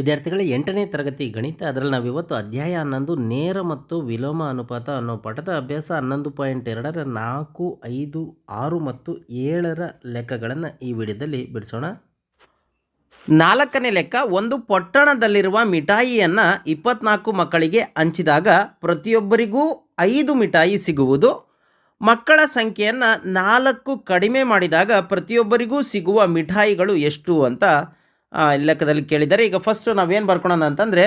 ವಿದ್ಯಾರ್ಥಿಗಳ ಎಂಟನೇ ತರಗತಿ ಗಣಿತ ಅದರಲ್ಲಿ ನಾವು ಇವತ್ತು ಅಧ್ಯಾಯ ಹನ್ನೊಂದು, ನೇರ ಮತ್ತು ವಿಲೋಮ ಅನುಪಾತ ಅನ್ನೋ ಪಠದ ಅಭ್ಯಾಸ ಹನ್ನೊಂದು ಪಾಯಿಂಟ್ ಎರಡರ ನಾಲ್ಕು, ಐದು, ಆರು ಮತ್ತು ಏಳರ ಲೆಕ್ಕಗಳನ್ನು ಈ ವಿಡಿಯೋದಲ್ಲಿ ಬಿಡಿಸೋಣ. ನಾಲ್ಕನೇ ಲೆಕ್ಕ, ಒಂದು ಪೊಟ್ಟಣದಲ್ಲಿರುವ ಮಿಠಾಯಿಯನ್ನು ಇಪ್ಪತ್ನಾಲ್ಕು ಮಕ್ಕಳಿಗೆ ಹಂಚಿದಾಗ ಪ್ರತಿಯೊಬ್ಬರಿಗೂ ಐದು ಮಿಠಾಯಿ ಸಿಗುವುದು. ಮಕ್ಕಳ ಸಂಖ್ಯೆಯನ್ನು ನಾಲ್ಕು ಕಡಿಮೆ ಮಾಡಿದಾಗ ಪ್ರತಿಯೊಬ್ಬರಿಗೂ ಸಿಗುವ ಮಿಠಾಯಿಗಳು ಎಷ್ಟು ಅಂತ ಲೆಕ್ಕದಲ್ಲಿ ಕೇಳಿದ್ದಾರೆ. ಈಗ ಫಸ್ಟು ನಾವೇನು ಬರ್ಕೊಳೋಣ ಅಂತಂದರೆ,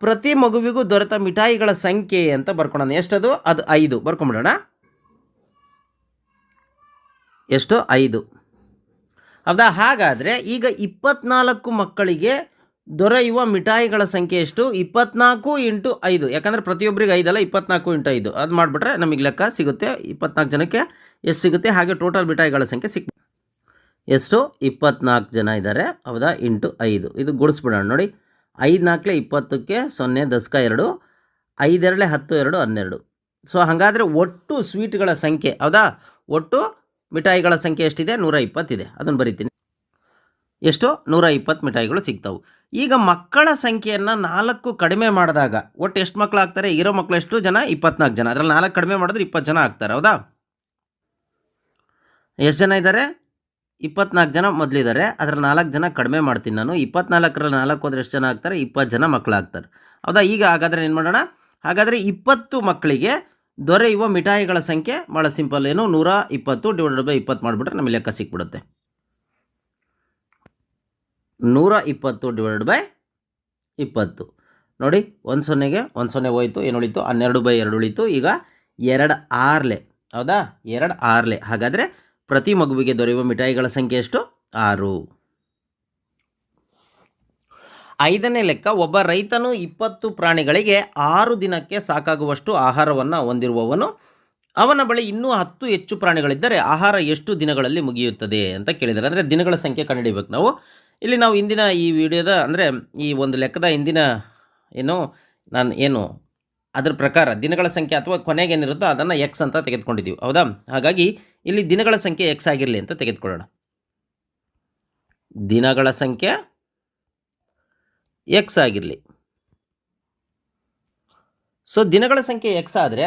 ಪ್ರತಿ ಮಗುವಿಗೂ ದೊರೆತ ಮಿಠಾಯಿಗಳ ಸಂಖ್ಯೆ ಅಂತ ಬರ್ಕೊಳೋಣ. ಎಷ್ಟದು? ಅದು ಐದು. ಬರ್ಕೊಂಬಿಡೋಣ. ಎಷ್ಟು? ಐದು. ಹೌದಾ? ಹಾಗಾದರೆ ಈಗ ಇಪ್ಪತ್ನಾಲ್ಕು ಮಕ್ಕಳಿಗೆ ದೊರೆಯುವ ಮಿಠಾಯಿಗಳ ಸಂಖ್ಯೆ ಎಷ್ಟು? ಇಪ್ಪತ್ನಾಲ್ಕು ಇಂಟು ಐದು. ಯಾಕಂದರೆ ಪ್ರತಿಯೊಬ್ಬರಿಗೆ ಐದಲ್ಲ, ಇಪ್ಪತ್ನಾಲ್ಕು ಇಂಟು ಐದು. ಅದು ಮಾಡಿಬಿಟ್ರೆ ನಮಗೆ ಲೆಕ್ಕ ಸಿಗುತ್ತೆ. ಇಪ್ಪತ್ನಾಲ್ಕು ಜನಕ್ಕೆ ಎಷ್ಟು ಸಿಗುತ್ತೆ? ಹಾಗೆ ಟೋಟಲ್ ಮಿಠಾಯಿಗಳ ಸಂಖ್ಯೆ ಸಿಕ್ ಎಷ್ಟು? ಇಪ್ಪತ್ನಾಲ್ಕು ಜನ ಇದ್ದಾರೆ. ಹೌದಾ? ಇಂಟು ಐದು. ಇದು ಗುಡಿಸ್ಬಿಡೋಣ. ನೋಡಿ ಐದು ನಾಲ್ಕಲೆ ಇಪ್ಪತ್ತಕ್ಕೆ ಸೊನ್ನೆ ದಶಕ ಎರಡು ಐದೆರಡಲೆ ಹತ್ತು ಎರಡು ಹನ್ನೆರಡು. ಸೊ ಹಾಗಾದರೆ ಒಟ್ಟು ಸ್ವೀಟ್ಗಳ ಸಂಖ್ಯೆ, ಹೌದಾ? ಒಟ್ಟು ಮಿಠಾಯಿಗಳ ಸಂಖ್ಯೆ ಎಷ್ಟಿದೆ? ನೂರ ಇಪ್ಪತ್ತಿದೆ. ಅದನ್ನು ಬರೀತೀನಿ. ಎಷ್ಟು? ನೂರ ಇಪ್ಪತ್ತು ಮಿಠಾಯಿಗಳು ಸಿಗ್ತಾವೆ. ಈಗ ಮಕ್ಕಳ ಸಂಖ್ಯೆಯನ್ನು ನಾಲ್ಕು ಕಡಿಮೆ ಮಾಡಿದಾಗ, ಒಟ್ಟು ಎಷ್ಟು ಮಕ್ಕಳು ಆಗ್ತಾರೆ? ಇರೋ ಮಕ್ಕಳು ಎಷ್ಟು ಜನ? ಇಪ್ಪತ್ನಾಲ್ಕು ಜನ. ಅದರಲ್ಲಿ ನಾಲ್ಕು ಕಡಿಮೆ ಮಾಡಿದ್ರೆ ಇಪ್ಪತ್ತು ಜನ ಆಗ್ತಾರೆ. ಹೌದಾ? ಎಷ್ಟು ಜನ ಇದ್ದಾರೆ? ಇಪ್ಪತ್ನಾಲ್ಕು ಜನ ಮೊದಲಿದ್ದಾರೆ ಅದರ ನಾಲ್ಕು ಜನ ಕಡಿಮೆ ಮಾಡ್ತೀನಿ ನಾನು. ಇಪ್ಪತ್ನಾಲ್ಕರಲ್ಲಿ ನಾಲ್ಕು ಹೋದ್ರೆ ಎಷ್ಟು ಜನ ಆಗ್ತಾರೆ? ಇಪ್ಪತ್ತು ಜನ ಮಕ್ಕಳಾಗ್ತಾರೆ ಹೌದಾ? ಈಗ ಹಾಗಾದರೆ ಏನು ಮಾಡೋಣ? ಹಾಗಾದರೆ ಇಪ್ಪತ್ತು ಮಕ್ಕಳಿಗೆ ದೊರೆಯುವ ಮಿಠಾಯಿಗಳ ಸಂಖ್ಯೆ ಭಾಳ ಸಿಂಪಲ್. ಏನು? ನೂರ ಇಪ್ಪತ್ತು ಡಿವೈಡೆಡ್ ಬೈ ಇಪ್ಪತ್ತು ಮಾಡಿಬಿಟ್ರೆ ನಮಗೆ ಲೆಕ್ಕ ಸಿಕ್ಬಿಡುತ್ತೆ. ನೂರ ಇಪ್ಪತ್ತು ಡಿವೈಡೆಡ್ ಬೈ ಇಪ್ಪತ್ತು. ನೋಡಿ, ಒಂದು ಸೊನ್ನೆಗೆ ಒಂದು ಸೊನ್ನೆ ಹೋಯಿತು, ಏನು ಉಳಿತು? ಹನ್ನೆರಡು ಬೈ ಎರಡು ಉಳಿತು. ಈಗ ಎರಡು ಆರ್ಲೆ. ಹೌದಾ? ಎರಡು ಆರ್ಲೆ. ಹಾಗಾದರೆ ಪ್ರತಿ ಮಗುವಿಗೆ ದೊರೆಯುವ ಮಿಠಾಯಿಗಳ ಸಂಖ್ಯೆ ಎಷ್ಟು? ಆರು. ಐದನೇ ಲೆಕ್ಕ, ಒಬ್ಬ ರೈತನು ಇಪ್ಪತ್ತು ಪ್ರಾಣಿಗಳಿಗೆ ಆರು ದಿನಕ್ಕೆ ಸಾಕಾಗುವಷ್ಟು ಆಹಾರವನ್ನು ಹೊಂದಿರುವವನು. ಅವನ ಬಳಿ ಇನ್ನೂ ಹತ್ತು ಹೆಚ್ಚು ಪ್ರಾಣಿಗಳಿದ್ದರೆ ಆಹಾರ ಎಷ್ಟು ದಿನಗಳಲ್ಲಿ ಮುಗಿಯುತ್ತದೆ ಅಂತ ಕೇಳಿದ್ದಾರೆ. ಅಂದರೆ ದಿನಗಳ ಸಂಖ್ಯೆ ಕಂಡುಹಿಡಿಬೇಕು ನಾವು. ಇಲ್ಲಿ ನಾವು ಇಂದಿನ ಈ ವಿಡಿಯೋದ, ಅಂದರೆ ಈ ಒಂದು ಲೆಕ್ಕದ ಇಂದಿನ ಏನು, ನಾನು ಏನು, ಅದರ ಪ್ರಕಾರ ದಿನಗಳ ಸಂಖ್ಯೆ ಅಥವಾ ಕೊನೆಗೇನಿರುತ್ತೋ ಅದನ್ನು ಎಕ್ಸ್ ಅಂತ ತೆಗೆದುಕೊಂಡಿದ್ದೀವಿ. ಹೌದಾ? ಹಾಗಾಗಿ ಇಲ್ಲಿ ದಿನಗಳ ಸಂಖ್ಯೆ ಎಕ್ಸ್ ಆಗಿರಲಿ ಅಂತ ತೆಗೆದುಕೊಳ್ಳೋಣ. ದಿನಗಳ ಸಂಖ್ಯೆ ಎಕ್ಸ್ ಆಗಿರಲಿ. ಸೊ ದಿನಗಳ ಸಂಖ್ಯೆ ಎಕ್ಸ್ ಆದರೆ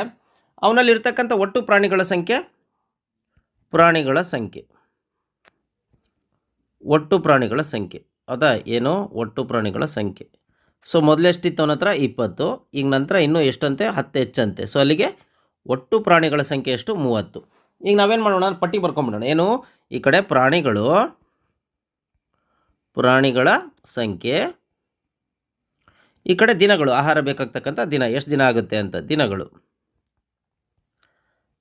ಅವನಲ್ಲಿರ್ತಕ್ಕಂಥ ಒಟ್ಟು ಪ್ರಾಣಿಗಳ ಸಂಖ್ಯೆ ಪ್ರಾಣಿಗಳ ಸಂಖ್ಯೆ. ಒಟ್ಟು ಪ್ರಾಣಿಗಳ ಸಂಖ್ಯೆ. ಹೌದಾ ಏನು? ಒಟ್ಟು ಪ್ರಾಣಿಗಳ ಸಂಖ್ಯೆ. ಸೊ ಮೊದಲೆಷ್ಟಿತ್ತು ಅವನ ಹತ್ರ? ಇಪ್ಪತ್ತು. ಈಗ ನಂತರ ಇನ್ನೂ ಎಷ್ಟಂತೆ? ಹತ್ತು ಹೆಚ್ಚಂತೆ. ಸೊ ಅಲ್ಲಿಗೆ ಒಟ್ಟು ಪ್ರಾಣಿಗಳ ಸಂಖ್ಯೆ ಎಷ್ಟು? ಮೂವತ್ತು. ಈಗ ನಾವೇನು ಮಾಡೋಣ? ಪಟ್ಟಿ ಬರ್ಕೊಂಬಿಡೋಣ. ಏನು? ಈ ಕಡೆ ಪ್ರಾಣಿಗಳು, ಪ್ರಾಣಿಗಳ ಸಂಖ್ಯೆ, ಈ ಕಡೆ ದಿನಗಳು, ಆಹಾರ ಬೇಕಾಗ್ತಕ್ಕಂಥ ದಿನ, ಎಷ್ಟು ದಿನ ಆಗುತ್ತೆ ಅಂತ ದಿನಗಳು.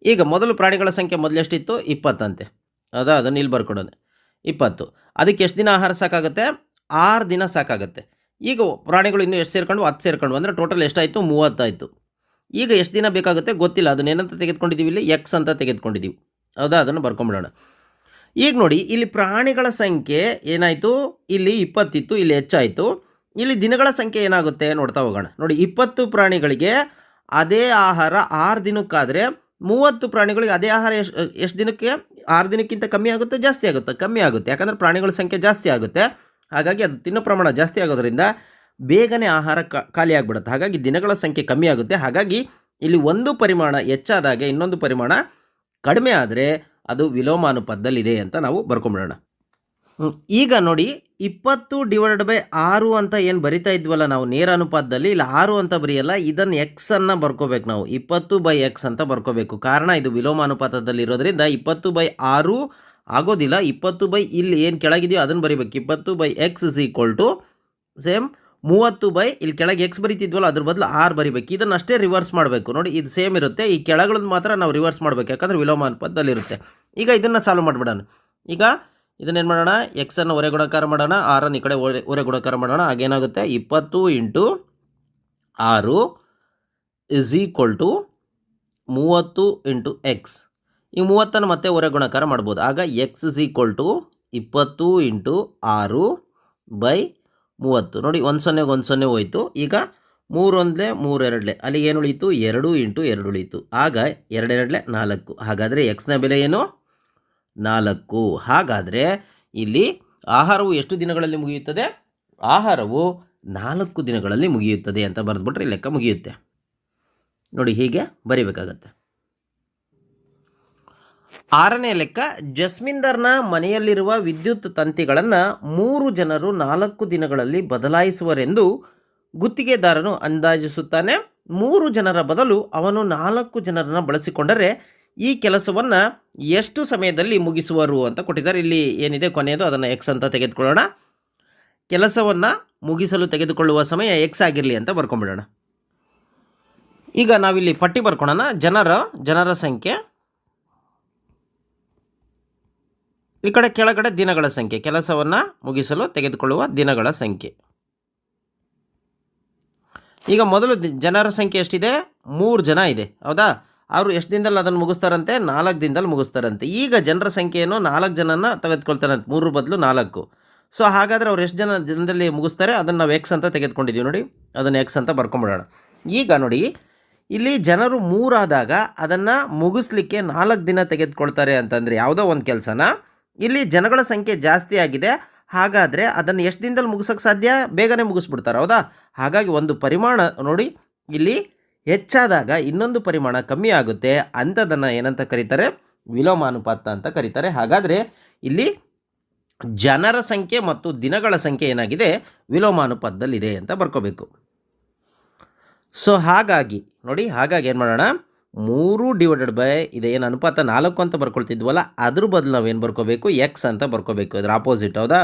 ಈಗ ಮೊದಲು ಪ್ರಾಣಿಗಳ ಸಂಖ್ಯೆ ಮೊದಲು ಎಷ್ಟಿತ್ತು? ಇಪ್ಪತ್ತಂತೆ. ಅದ ಅದನ್ನು ಇಲ್ಲಿ ಬರ್ಕೊಡೋಣ. ಇಪ್ಪತ್ತು. ಅದಕ್ಕೆ ಎಷ್ಟು ದಿನ ಆಹಾರ ಸಾಕಾಗುತ್ತೆ? ಆರು ದಿನ ಸಾಕಾಗುತ್ತೆ. ಈಗ ಪ್ರಾಣಿಗಳು ಇನ್ನೂ ಎಷ್ಟು ಸೇರ್ಕೊಂಡು ಹತ್ತು ಸೇರ್ಕೊಂಡು ಅಂದರೆ ಟೋಟಲ್ ಎಷ್ಟಾಯಿತು? ಮೂವತ್ತಾಯಿತು. ಈಗ ಎಷ್ಟು ದಿನ ಬೇಕಾಗುತ್ತೆ ಗೊತ್ತಿಲ್ಲ. ಅದನ್ನ ಏನಂತ ತೆಗೆದುಕೊಂಡಿದ್ದೀವಿ ಇಲ್ಲಿ? ಎಕ್ಸ್ ಅಂತ ತೆಗೆದುಕೊಂಡಿದ್ದೀವಿ. ಹೌದಾ? ಅದನ್ನು ಬರ್ಕೊಂಬಿಡೋಣ. ಈಗ ನೋಡಿ, ಇಲ್ಲಿ ಪ್ರಾಣಿಗಳ ಸಂಖ್ಯೆ ಏನಾಯಿತು? ಇಲ್ಲಿ ಇಪ್ಪತ್ತಿತ್ತು, ಇಲ್ಲಿ ಹೆಚ್ಚಾಯಿತು. ಇಲ್ಲಿ ದಿನಗಳ ಸಂಖ್ಯೆ ಏನಾಗುತ್ತೆ? ನೋಡ್ತಾ ಹೋಗೋಣ. ನೋಡಿ, ಇಪ್ಪತ್ತು ಪ್ರಾಣಿಗಳಿಗೆ ಅದೇ ಆಹಾರ ಆರು ದಿನಕ್ಕಾದರೆ ಮೂವತ್ತು ಪ್ರಾಣಿಗಳಿಗೆ ಅದೇ ಆಹಾರ ಎಷ್ಟು ಎಷ್ಟು ದಿನಕ್ಕೆ? ಆರು ದಿನಕ್ಕಿಂತ ಕಮ್ಮಿ ಆಗುತ್ತೆ, ಜಾಸ್ತಿ ಆಗುತ್ತೆ, ಕಮ್ಮಿ ಆಗುತ್ತೆ. ಯಾಕಂದರೆ ಪ್ರಾಣಿಗಳ ಸಂಖ್ಯೆ ಜಾಸ್ತಿ ಆಗುತ್ತೆ. ಹಾಗಾಗಿ ಅದು ತಿನ್ನೋ ಪ್ರಮಾಣ ಜಾಸ್ತಿ ಆಗೋದ್ರಿಂದ ಬೇಗನೆ ಆಹಾರ ಖಾಲಿ ಆಗಿಬಿಡುತ್ತೆ ಹಾಗಾಗಿ ದಿನಗಳ ಸಂಖ್ಯೆ ಕಮ್ಮಿ ಆಗುತ್ತೆ. ಹಾಗಾಗಿ ಇಲ್ಲಿ ಒಂದು ಪರಿಮಾಣ ಹೆಚ್ಚಾದಾಗ ಇನ್ನೊಂದು ಪರಿಮಾಣ ಕಡಿಮೆ ಆದರೆ ಅದು ವಿಲೋಮಾನುಪಾತದಲ್ಲಿದೆ ಅಂತ ನಾವು ಬರ್ಕೊಂಬಿಡೋಣ. ಈಗ ನೋಡಿ ಇಪ್ಪತ್ತು ಡಿವೈಡೆಡ್ ಬೈ ಆರು ಅಂತ ಏನು ಬರಿತಾ ಇದ್ವಲ್ಲ ನಾವು ನೇರ ಅನುಪಾತದಲ್ಲಿ? ಇಲ್ಲ ಆರು ಅಂತ ಬರೆಯಲ್ಲ, ಇದನ್ನು ಎಕ್ಸನ್ನು ಬರ್ಕೋಬೇಕು ನಾವು. ಇಪ್ಪತ್ತು ಬೈ ಎಕ್ಸ್ ಅಂತ ಬರ್ಕೋಬೇಕು. ಕಾರಣ ಇದು ವಿಲೋಮಾನುಪಾತದಲ್ಲಿ ಇರೋದ್ರಿಂದ ಇಪ್ಪತ್ತು ಬೈ ಆರು ಆಗೋದಿಲ್ಲ. ಇಪ್ಪತ್ತು ಬೈ ಇಲ್ಲಿ ಏನು ಕೆಳಗಿದೆಯೋ ಅದನ್ನು ಬರಿಬೇಕು. ಇಪ್ಪತ್ತು by X is equal to same ಮೂವತ್ತು ಬೈ, ಇಲ್ಲಿ ಕೆಳಗೆ ಎಕ್ಸ್ ಬರಿತಿದ್ವಲ್ಲ, ಅದ್ರ ಬದಲು ಆರು ಬರಿಬೇಕು. ಇದನ್ನು ಅಷ್ಟೇ ರಿವರ್ಸ್ ಮಾಡಬೇಕು. ನೋಡಿ, ಇದು ಸೇಮ್ ಇರುತ್ತೆ. ಈ ಕೆಳಗಳದ್ದು ಮಾತ್ರ ನಾವು ರಿವರ್ಸ್ ಮಾಡಬೇಕು. ಯಾಕಂದರೆ ವಿಲೋಮಾನುಪಾತದಲ್ಲಿರುತ್ತೆ ಈಗ ಇದನ್ನು ಸಾಲ್ವ್ ಮಾಡಿಬಿಡೋಣ. ಈಗ ಇದನ್ನೇನು ಮಾಡೋಣ? ಎಕ್ಸನ್ನು ಹೊರೆ ಗುಣಕಾರ ಮಾಡೋಣ ಆರನ್ನು ಈ ಕಡೆ ಹೊರೆ ಹೊರೆ ಗುಣಕಾರ ಮಾಡೋಣ. ಹಾಗೇನಾಗುತ್ತೆ? ಇಪ್ಪತ್ತು ಇಂಟು ಆರು ಇಸ್ ಈಕ್ವಲ್ ಟು ಮೂವತ್ತು ಇಂಟು ಎಕ್ಸ್ ಈ ಮೂವತ್ತನ್ನು ಮತ್ತೆ ಹೊರೆ ಗುಣಕಾರ ಮಾಡ್ಬೋದು. ಆಗ ಎಕ್ಸ್ ಇಸ್ ಈಕ್ವಲ್ ಟು ಇಪ್ಪತ್ತು ಇಂಟು ಆರು ಬೈ ಮೂವತ್ತು. ನೋಡಿ, ಒಂದು ಸೊನ್ನೆಗೆ ಒಂದು ಸೊನ್ನೆ ಹೋಯಿತು. ಈಗ ಮೂರೊಂದಲೇ ಮೂರೆರಡಲೆ. ಅಲ್ಲಿ ಏನು ಉಳಿಯಿತು? ಎರಡು ಇಂಟು ಎರಡು ಉಳೀತು ಆಗ ಎರಡೆರಡಲೆ ನಾಲ್ಕು. ಹಾಗಾದರೆ ಎಕ್ಸ್ನ ಬೆಲೆ ಏನು? ನಾಲ್ಕು. ಹಾಗಾದರೆ ಇಲ್ಲಿ ಆಹಾರವು ಎಷ್ಟು ದಿನಗಳಲ್ಲಿ ಮುಗಿಯುತ್ತದೆ? ಆಹಾರವು ನಾಲ್ಕು ದಿನಗಳಲ್ಲಿ ಮುಗಿಯುತ್ತದೆ ಅಂತ ಬರೆದ್ಬಿಟ್ರೆ ಲೆಕ್ಕ ಮುಗಿಯುತ್ತೆ. ನೋಡಿ, ಹೀಗೆ ಬರಿಬೇಕಾಗತ್ತೆ. ಆರನೇ ಲೆಕ್ಕ, ಜಸ್ಮಿಂದರ್ನ ಮನೆಯಲ್ಲಿರುವ ವಿದ್ಯುತ್ ತಂತಿಗಳನ್ನು ಮೂರು ಜನರು ನಾಲ್ಕು ದಿನಗಳಲ್ಲಿ ಬದಲಾಯಿಸುವರೆಂದು ಗುತ್ತಿಗೆದಾರನು ಅಂದಾಜಿಸುತ್ತಾನೆ. ಮೂರು ಜನರ ಬದಲು ಅವನು ನಾಲ್ಕು ಜನರನ್ನು ಬಳಸಿಕೊಂಡರೆ ಈ ಕೆಲಸವನ್ನು ಎಷ್ಟು ಸಮಯದಲ್ಲಿ ಮುಗಿಸುವರು ಅಂತ ಕೊಟ್ಟಿದ್ದಾರೆ. ಇಲ್ಲಿ ಏನಿದೆ ಕೊನೆಯದು, ಅದನ್ನು ಎಕ್ಸ್ ಅಂತ ತೆಗೆದುಕೊಳ್ಳೋಣ. ಕೆಲಸವನ್ನು ಮುಗಿಸಲು ತೆಗೆದುಕೊಳ್ಳುವ ಸಮಯ ಎಕ್ಸ್ ಆಗಿರಲಿ ಅಂತ ಬರ್ಕೊಂಬಿಡೋಣ. ಈಗ ನಾವಿಲ್ಲಿ ಪಟ್ಟಿ ಬರ್ಕೊಳ್ಳೋಣ ಜನರ ಜನರ ಸಂಖ್ಯೆ. ಈ ಕಡೆ ಕೆಳಗಡೆ ದಿನಗಳ ಸಂಖ್ಯೆ, ಕೆಲಸವನ್ನು ಮುಗಿಸಲು ತೆಗೆದುಕೊಳ್ಳುವ ದಿನಗಳ ಸಂಖ್ಯೆ. ಈಗ ಮೊದಲು ಜನರ ಸಂಖ್ಯೆ ಎಷ್ಟಿದೆ? ಮೂರು ಜನ ಇದೆ. ಹೌದಾ? ಅವರು ಎಷ್ಟು ದಿನದಲ್ಲಿ ಅದನ್ನು ಮುಗಿಸ್ತಾರಂತೆ? ನಾಲ್ಕು ದಿನದಲ್ಲಿ ಮುಗಿಸ್ತಾರಂತೆ. ಈಗ ಜನರ ಸಂಖ್ಯೆಯನ್ನು ನಾಲ್ಕು ಜನನ ತೆಗೆದುಕೊಳ್ತಾರಂತೆ. ಮೂರು ಬದಲು ನಾಲ್ಕು. ಸೊ, ಹಾಗಾದರೆ ಅವ್ರು ಎಷ್ಟು ಜನ ದಿನದಲ್ಲಿ ಮುಗಿಸ್ತಾರೆ? ಅದನ್ನು ನಾವು ಎಕ್ಸ್ ಅಂತ ತೆಗೆದುಕೊಂಡಿದ್ದೀವಿ ನೋಡಿ. ಅದನ್ನು ಎಕ್ಸ್ ಅಂತ ಬರ್ಕೊಂಬಿಡೋಣ. ಈಗ ನೋಡಿ, ಇಲ್ಲಿ ಜನರು ಮೂರಾದಾಗ ಅದನ್ನು ಮುಗಿಸ್ಲಿಕ್ಕೆ ನಾಲ್ಕು ದಿನ ತೆಗೆದುಕೊಳ್ತಾರೆ ಅಂತಂದರೆ ಯಾವುದೋ ಒಂದು ಕೆಲಸನ ಇಲ್ಲಿ ಜನಗಳ ಸಂಖ್ಯೆ ಜಾಸ್ತಿ ಆಗಿದೆ. ಹಾಗಾದರೆ ಅದನ್ನು ಎಷ್ಟು ದಿನದಲ್ಲಿ ಮುಗಿಸೋಕ್ಕೆ ಸಾಧ್ಯ? ಬೇಗನೆ ಮುಗಿಸ್ಬಿಡ್ತಾರೆ, ಹೌದಾ? ಹಾಗಾಗಿ ಒಂದು ಪರಿಮಾಣ ನೋಡಿ. ಇಲ್ಲಿ ಹೆಚ್ಚಾದಾಗ ಇನ್ನೊಂದು ಪರಿಮಾಣ ಕಮ್ಮಿ ಆಗುತ್ತೆ ಅಂಥದನ್ನು ಏನಂತ ಕರೀತಾರೆ? ವಿಲೋಮಾನುಪಾತ ಅಂತ ಕರೀತಾರೆ. ಹಾಗಾದರೆ ಇಲ್ಲಿ ಜನರ ಸಂಖ್ಯೆ ಮತ್ತು ದಿನಗಳ ಸಂಖ್ಯೆ ಏನಾಗಿದೆ? ವಿಲೋಮಾನುಪಾತದಲ್ಲಿದೆ ಅಂತ ಬರ್ಕೋಬೇಕು. ಸೊ ಹಾಗಾಗಿ, ನೋಡಿ, ಹಾಗಾಗಿ ಏನು ಮಾಡೋಣ? ಮೂರು ಡಿವೈಡೆಡ್ ಬೈ ಇದೇನು ಅನುಪಾತ ನಾಲ್ಕು ಅಂತ ಬರ್ಕೊಳ್ತಿದ್ವಲ್ಲ, ಅದ್ರ ಬದಲು ನಾವೇನು ಬರ್ಕೋಬೇಕು? ಎಕ್ಸ್ ಅಂತ ಬರ್ಕೋಬೇಕು. ಇದ್ರ ಆಪೋಸಿಟ್ ಹೌದಾ?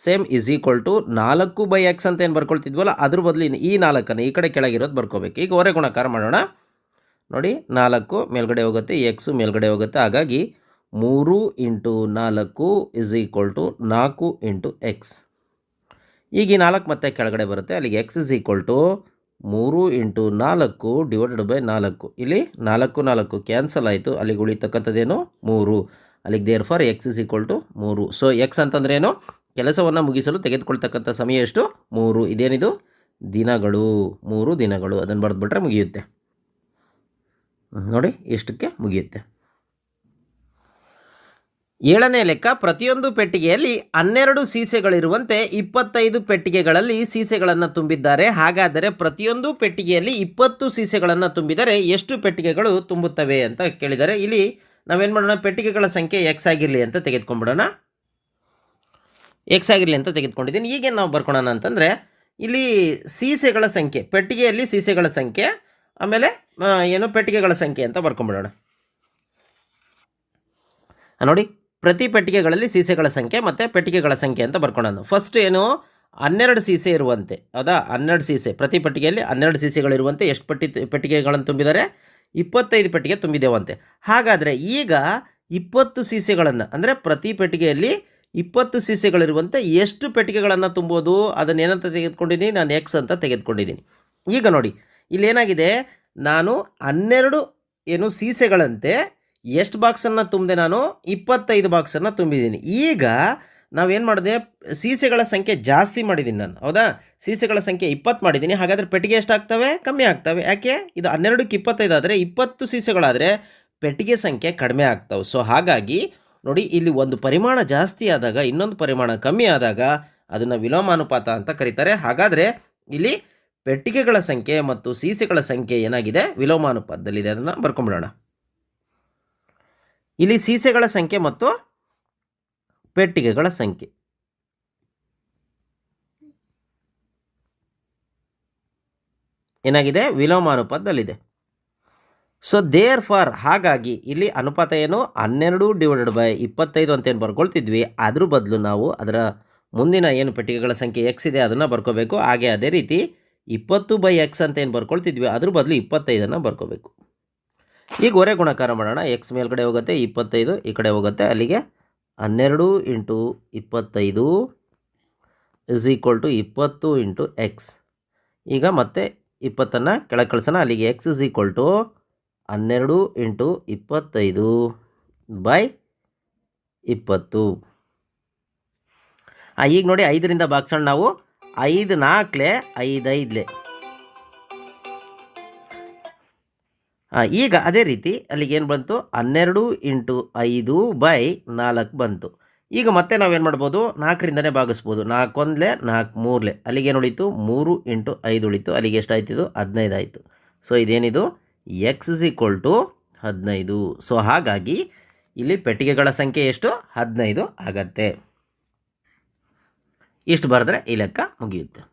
ಸೇಮ್ ಇಸ್ ಈಕ್ವಲ್ ಟು ನಾಲ್ಕು ಬೈ ಎಕ್ಸ್ ಅಂತ ಏನು ಬರ್ಕೊಳ್ತಿದ್ವಲ್ಲ, ಅದ್ರ ಬದಲು ಇನ್ನು ಈ ನಾಲ್ಕನ್ನು ಈ ಕಡೆ ಕೆಳಗಿರೋದು ಬರ್ಕೋಬೇಕು. ಈಗ ಹೊರೆ ಗುಣಕಾರ ಮಾಡೋಣ. ನೋಡಿ, ನಾಲ್ಕು ಮೇಲ್ಗಡೆ ಹೋಗುತ್ತೆ ಎಕ್ಸು ಮೇಲ್ಗಡೆ ಹೋಗುತ್ತೆ. ಹಾಗಾಗಿ ಮೂರು ಇಂಟು ನಾಲ್ಕು ಇಸ್ ಈಕ್ವಲ್ ಟು ನಾಲ್ಕು ಇಂಟು ಎಕ್ಸ್ ಈಗ ಈ ನಾಲ್ಕು ಮತ್ತೆ ಕೆಳಗಡೆ ಬರುತ್ತೆ. ಅಲ್ಲಿಗೆ ಎಕ್ಸ್ ಇಸ್ ಈಕ್ವಲ್ ಟು ಮೂರು ಇಂಟು ನಾಲ್ಕು ಡಿವೈಡೆಡ್ ಬೈ ನಾಲ್ಕು. ಇಲ್ಲಿ ನಾಲ್ಕು ನಾಲ್ಕು ಕ್ಯಾನ್ಸಲ್ ಆಯಿತು. ಅಲ್ಲಿಗೆ ಉಳಿತಕ್ಕಂಥದ್ದೇನು? ಮೂರು. ಅಲ್ಲಿಗೆ therefore X is equal to ಮೂರು. ಸೊ ಎಕ್ಸ್ ಅಂತಂದ್ರೆ ಏನು? ಕೆಲಸವನ್ನು ಮುಗಿಸಲು ತೆಗೆದುಕೊಳ್ತಕ್ಕಂಥ ಸಮಯ ಎಷ್ಟು? ಮೂರು. ಇದೇನಿದು? ದಿನಗಳು. ಮೂರು ದಿನಗಳು. ಅದನ್ನು ಬರೆದ್ಬಿಟ್ರೆ ಮುಗಿಯುತ್ತೆ. ನೋಡಿ, ಇಷ್ಟಕ್ಕೆ ಮುಗಿಯುತ್ತೆ. ಏಳನೇ ಲೆಕ್ಕ, ಪ್ರತಿಯೊಂದು ಪೆಟ್ಟಿಗೆಯಲ್ಲಿ ಹನ್ನೆರಡು ಸೀಸೆಗಳಿರುವಂತೆ ಇಪ್ಪತ್ತೈದು ಪೆಟ್ಟಿಗೆಗಳಲ್ಲಿ ಸೀಸೆಗಳನ್ನು ತುಂಬಿದ್ದಾರೆ. ಹಾಗಾದರೆ ಪ್ರತಿಯೊಂದು ಪೆಟ್ಟಿಗೆಯಲ್ಲಿ ಇಪ್ಪತ್ತು ಸೀಸೆಗಳನ್ನು ತುಂಬಿದರೆ ಎಷ್ಟು ಪೆಟ್ಟಿಗೆಗಳು ತುಂಬುತ್ತವೆ ಅಂತ ಕೇಳಿದ್ದಾರೆ ಇಲ್ಲಿ ನಾವೇನು ಮಾಡೋಣ, ಪೆಟ್ಟಿಗೆಗಳ ಸಂಖ್ಯೆ ಎಕ್ಸ್ ಆಗಿರಲಿ ಅಂತ ತೆಗೆದುಕೊಂಡ್ಬಿಡೋಣ. ಎಕ್ಸ್ ಆಗಿರಲಿ ಅಂತ ತೆಗೆದುಕೊಂಡಿದ್ದೀನಿ. ಈಗೇನು ನಾವು ಬರ್ಕೊಳೋಣ ಅಂತಂದರೆ ಇಲ್ಲಿ ಸೀಸೆಗಳ ಸಂಖ್ಯೆ, ಪೆಟ್ಟಿಗೆಯಲ್ಲಿ ಸೀಸೆಗಳ ಸಂಖ್ಯೆ, ಆಮೇಲೆ ಏನು ಪೆಟ್ಟಿಗೆಗಳ ಸಂಖ್ಯೆ ಅಂತ ಬರ್ಕೊಂಬಿಡೋಣ. ನೋಡಿ ಪ್ರತಿ ಪೆಟ್ಟಿಗೆಗಳಲ್ಲಿ ಸೀಸೆಗಳ ಸಂಖ್ಯೆ ಮತ್ತು ಪೆಟ್ಟಿಗೆಗಳ ಸಂಖ್ಯೆ ಅಂತ ಬರ್ಕೊಳ್ಳೋಣ ಫಸ್ಟ್ ಏನು, ಹನ್ನೆರಡು ಸೀಸೆ ಇರುವಂತೆ, ಹೌದಾ? ಹನ್ನೆರಡು ಸೀಸೆ. ಪ್ರತಿ ಪೆಟ್ಟಿಗೆಯಲ್ಲಿ ಹನ್ನೆರಡು ಸೀಸೆಗಳಿರುವಂತೆ ಎಷ್ಟು ಪಟ್ಟಿ ಪೆಟ್ಟಿಗೆಗಳನ್ನು ತುಂಬಿದ್ದಾರೆ? ಇಪ್ಪತ್ತೈದು ಪೆಟ್ಟಿಗೆ ತುಂಬಿದೆವಂತೆ. ಹಾಗಾದರೆ ಈಗ ಇಪ್ಪತ್ತು ಸೀಸೆಗಳನ್ನು, ಅಂದರೆ ಪ್ರತಿ ಪೆಟ್ಟಿಗೆಯಲ್ಲಿ ಇಪ್ಪತ್ತು ಸೀಸೆಗಳಿರುವಂತೆ ಎಷ್ಟು ಪೆಟ್ಟಿಗೆಗಳನ್ನು ತುಂಬೋದು? ಅದನ್ನು ಏನಂತ ತೆಗೆದುಕೊಂಡಿದ್ದೀನಿ ನಾನು ಎಕ್ಸ್ ಅಂತ ತೆಗೆದುಕೊಂಡಿದ್ದೀನಿ ಈಗ ನೋಡಿ, ಇಲ್ಲೇನಾಗಿದೆ? ನಾನು ಹನ್ನೆರಡು ಏನು ಸೀಸೆಗಳಂತೆ ಎಷ್ಟು ಬಾಕ್ಸನ್ನು ತುಂಬಿದೆ ನಾನು? ಇಪ್ಪತ್ತೈದು ಬಾಕ್ಸನ್ನು ತುಂಬಿದ್ದೀನಿ. ಈಗ ನಾವೇನು ಮಾಡಿದೆ ಸೀಸೆಗಳ ಸಂಖ್ಯೆ ಜಾಸ್ತಿ ಮಾಡಿದ್ದೀನಿ ನಾನು. ಹೌದಾ? ಸೀಸೆಗಳ ಸಂಖ್ಯೆ ಇಪ್ಪತ್ತು ಮಾಡಿದ್ದೀನಿ. ಹಾಗಾದರೆ ಪೆಟ್ಟಿಗೆ ಎಷ್ಟಾಗ್ತವೆ ಕಮ್ಮಿ ಆಗ್ತವೆ. ಯಾಕೆ? ಇದು ಹನ್ನೆರಡಕ್ಕೆ ಇಪ್ಪತ್ತೈದು ಆದರೆ ಇಪ್ಪತ್ತು ಸೀಸೆಗಳಾದರೆ ಪೆಟ್ಟಿಗೆ ಸಂಖ್ಯೆ ಕಡಿಮೆ ಆಗ್ತವೆ. ಸೊ ಹಾಗಾಗಿ ನೋಡಿ, ಇಲ್ಲಿ ಒಂದು ಪರಿಮಾಣ ಜಾಸ್ತಿ ಆದಾಗ, ಇನ್ನೊಂದು ಪರಿಮಾಣ ಕಮ್ಮಿ ಆದಾಗ ಅದನ್ನು ವಿಲೋಮಾನುಪಾತ ಅಂತ ಕರೀತಾರೆ. ಹಾಗಾದರೆ ಇಲ್ಲಿ ಪೆಟ್ಟಿಗೆಗಳ ಸಂಖ್ಯೆ ಮತ್ತು ಸೀಸೆಗಳ ಸಂಖ್ಯೆ ಏನಾಗಿದೆ? ವಿಲೋಮಾನುಪಾತದಲ್ಲಿದೆ. ಅದನ್ನು ಬರ್ಕೊಂಬಿಡೋಣ. ಇಲ್ಲಿ ಸೀಸೆಗಳ ಸಂಖ್ಯೆ ಮತ್ತು ಪೆಟ್ಟಿಗೆಗಳ ಸಂಖ್ಯೆ. ಏನಾಗಿದೆ? ವಿಲೋಮ ಅನುಪಾತದಲ್ಲಿದೆ. ಸೊ ದೇರ್ ಫಾರ್ ಹಾಗಾಗಿ ಇಲ್ಲಿ ಅನುಪಾತ ಏನು? ಹನ್ನೆರಡು ಡಿವೈಡೆಡ್ ಬೈ ಇಪ್ಪತ್ತೈದು ಅಂತ ಏನು ಬರ್ಕೊಳ್ತಿದ್ವಿ? ಅದ್ರ ಬದಲು ನಾವು ಅದರ ಮುಂದಿನ ಏನು ಪೆಟ್ಟಿಗೆಗಳ ಸಂಖ್ಯೆ ಎಕ್ಸ್ ಇದೆ, ಅದನ್ನು ಬರ್ಕೋಬೇಕು. ಹಾಗೆ ಅದೇ ರೀತಿ ಇಪ್ಪತ್ತು ಬೈ ಎಕ್ಸ್ ಅಂತ ಏನು ಬರ್ಕೊಳ್ತಿದ್ವಿ? ಅದ್ರ ಬದಲು ಇಪ್ಪತ್ತೈದನ್ನು ಬರ್ಕೋಬೇಕು. ಈಗ ಹೊರೆ ಗುಣಕಾರ ಮಾಡೋಣ. ಎಕ್ಸ್ ಮೇಲ್ಗಡೆ ಹೋಗುತ್ತೆ, ಇಪ್ಪತ್ತೈದು, ಈ ಕಡೆ ಹೋಗುತ್ತೆ, ಅಲ್ಲಿಗೆ ಹನ್ನೆರಡು ಇಂಟು ಇಪ್ಪತ್ತೈದು ಇಸ್ ಈಕ್ವಲ್ ಟು ಇಪ್ಪತ್ತು ಇಂಟು ಎಕ್ಸ್ ಈಗ ಮತ್ತೆ ಇಪ್ಪತ್ತನ್ನು ಕೆಳಗೆ ಕಳಿಸೋಣ. ಅಲ್ಲಿಗೆ ಎಕ್ಸ್ ಇಸ್ ಈಕ್ವಲ್ ಟು ಹನ್ನೆರಡು ಇಂಟು ಇಪ್ಪತ್ತೈದು ಬೈ ಇಪ್ಪತ್ತು. ಈಗ ನೋಡಿ ಐದರಿಂದ ಬಾಗ್ಸೋಣ ನಾವು. ಐದು ನಾಲ್ಕಲೆ ಐದು ಈಗ ಅದೇ ರೀತಿ ಅಲ್ಲಿಗೆ ಏನು ಬಂತು? ಹನ್ನೆರಡು ಇಂಟು ಐದು ಬೈ ನಾಲ್ಕು ಬಂತು. ಈಗ ಮತ್ತೆ ನಾವೇನು ಮಾಡ್ಬೋದು? ನಾಲ್ಕರಿಂದನೇ ಭಾಗಿಸ್ಬೋದು. ನಾಲ್ಕೊಂದಲೇ ನಾಲ್ಕು ಮೂರಲೆ. ಅಲ್ಲಿಗೆ ಏನು ಉಳಿತು? ಮೂರು ಇಂಟು ಐದು ಉಳಿತು. ಅಲ್ಲಿಗೆ ಎಷ್ಟು ಇದು? ಹದಿನೈದು ಆಯಿತು. ಸೊ ಇದೇನಿದು? ಎಕ್ಸ್ ಇಸ್ ಈಕ್ವಲ್ ಟು ಹದಿನೈದು. ಸೊ ಹಾಗಾಗಿ ಇಲ್ಲಿ ಪೆಟ್ಟಿಗೆಗಳ ಸಂಖ್ಯೆ ಎಷ್ಟು? ಹದಿನೈದು ಆಗತ್ತೆ. ಇಷ್ಟು ಬರೆದ್ರೆ ಈ ಲೆಕ್ಕ ಮುಗಿಯುತ್ತೆ.